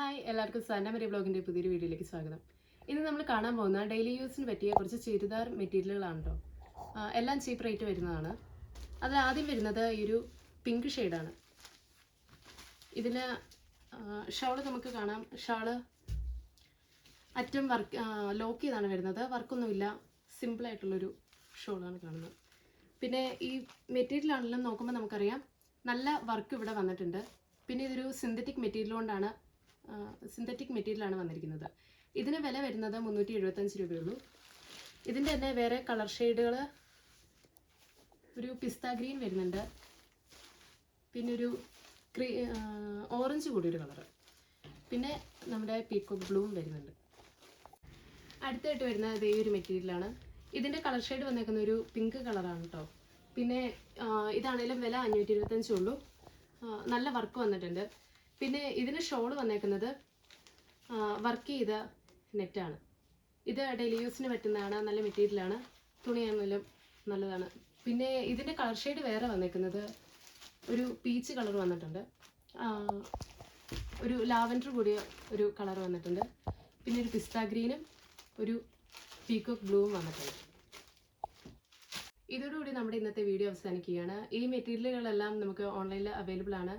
Hi എല്ലാവർക്കും സാൻഡമരി ബ്ലോഗിന്റെ പുതിയൊരു വീഡിയോയിലേക്ക് സ്വാഗതം. ഇന്ന് നമ്മൾ കാണാൻ പോകുന്ന ഡെയിലി യൂസിന് പറ്റിയ കുറച്ച് ചുരിദാർ മെറ്റീരിയലുകളാണ് കേട്ടോ എല്ലാം ചീപ്പ് റേറ്റ് വരുന്നതാണ്. അതിൽ ആദ്യം വരുന്നത് ഈ ഒരു പിങ്ക് ഷെയ്ഡാണ് ഇതിന് ഷാൾ നമുക്ക് കാണാം. ഷാൾ അറ്റം വർക്ക് ലോക്ക് ചെയ്താണ് വരുന്നത്. വർക്കൊന്നുമില്ല സിമ്പിളായിട്ടുള്ളൊരു ഷോളാണ് കാണുന്നത്. പിന്നെ ഈ മെറ്റീരിയൽ ആണെങ്കിലും നോക്കുമ്പോൾ നമുക്കറിയാം നല്ല വർക്ക് ഇവിടെ വന്നിട്ടുണ്ട്. പിന്നെ ഇതൊരു സിന്തറ്റിക് മെറ്റീരിയൽ കൊണ്ടാണ് സിന്തറ്റിക് മെറ്റീരിയലാണ് വന്നിരിക്കുന്നത്. ഇതിന് വില വരുന്നത് മുന്നൂറ്റി എഴുപത്തഞ്ച് രൂപയുള്ളൂ. ഇതിന്റെ തന്നെ വേറെ കളർ ഷെയ്ഡുകൾ ഒരു പിസ്ത ഗ്രീൻ വരുന്നുണ്ട്. പിന്നെ ഒരു ക്രീ ഓറഞ്ച് കൂടിയൊരു കളർ പിന്നെ നമ്മുടെ പീക്കോക്ക് ബ്ലൂവും വരുന്നുണ്ട്. അടുത്തായിട്ട് വരുന്നത് ഈ ഒരു മെറ്റീരിയലാണ് ഇതിന്റെ കളർ ഷെയ്ഡ് വന്നേക്കുന്ന ഒരു പിങ്ക് കളറാണ് കേട്ടോ പിന്നെ ഇതാണേലും വില അഞ്ഞൂറ്റി ഇരുപത്തഞ്ചേ ഉള്ളൂ നല്ല വർക്ക് വന്നിട്ടുണ്ട്. പിന്നെ ഇതിന് ഷോൾ വന്നേക്കുന്നത് വർക്ക് ചെയ്ത നെറ്റാണ് ഇത് ഡെയിലി യൂസിന് പറ്റുന്നതാണ് നല്ല മെറ്റീരിയലാണ് തുണിയാണെങ്കിലും നല്ലതാണ്. പിന്നെ ഇതിന്റെ കളർ ഷെയ്ഡ് വേറെ വന്നേക്കുന്നത് ഒരു പീച്ച് കളർ വന്നിട്ടുണ്ട്. ഒരു ലാവൻഡർ കൂടിയ ഒരു കളർ വന്നിട്ടുണ്ട്. പിന്നെ ഒരു പിസ്ത ഗ്രീനും ഒരു പീക്കോക്ക് ബ്ലൂവും വന്നിട്ടുണ്ട്. ഇതോടുകൂടി നമ്മുടെ ഇന്നത്തെ വീഡിയോ അവസാനിക്കുകയാണ്. ഈ മെറ്റീരിയലുകളെല്ലാം നമുക്ക് ഓൺലൈനിൽ അവൈലബിൾ ആണ്.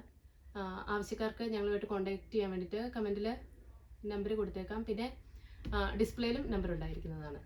ആവശ്യക്കാർക്ക് ഞങ്ങളുമായിട്ട് കോൺടാക്റ്റ് ചെയ്യാൻ വേണ്ടിയിട്ട് കമന്റിൽ നമ്പർ കൊടുത്തേക്കാം. പിന്നെ ഡിസ്പ്ലേയിലും നമ്പർ ഉണ്ടായിരിക്കുന്നതാണ്.